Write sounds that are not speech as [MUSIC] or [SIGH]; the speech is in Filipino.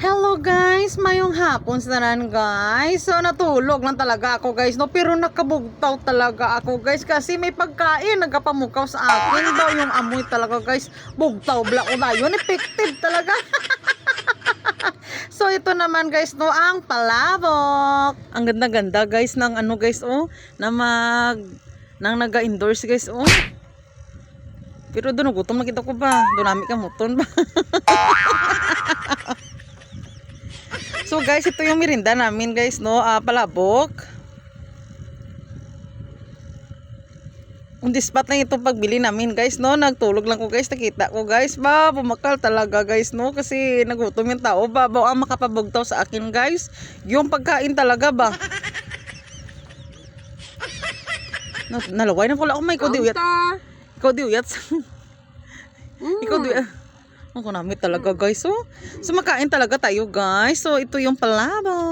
Hello guys, mayong hapon sa tanan guys. So natulog lang talaga ako guys, no? Pero nakabugtaw talaga ako guys kasi may pagkain nagkapamukaw sa akin daw yung amoy talaga guys. Bugtaw bla ko na yun, effective talaga. [LAUGHS] so ito naman guys, no, ang palabok. Ang ganda-ganda guys ng ano guys, oh, na mag nang naga-endorse guys, oh. Pero doon gutom nakita ko ba? Doon namin kamuton ba? [LAUGHS] So guys, ito yung mirinda namin guys, no? Ah, palabok. On the spot lang itong pagbili namin guys, no? Nagtulog lang ko guys, nakita ko guys. Ba, bumakal talaga guys, no? Kasi nagutom yung tao. Ba, ba ang makapabugtaw sa akin guys. Yung pagkain talaga ba? Na, nalaway na lang. Oh my God, diuyat. Ikaw diuyat. Ikaw [LAUGHS] diuyat. Ang kunami talaga guys. So, so makain talaga tayo guys. So, ito yung palabok.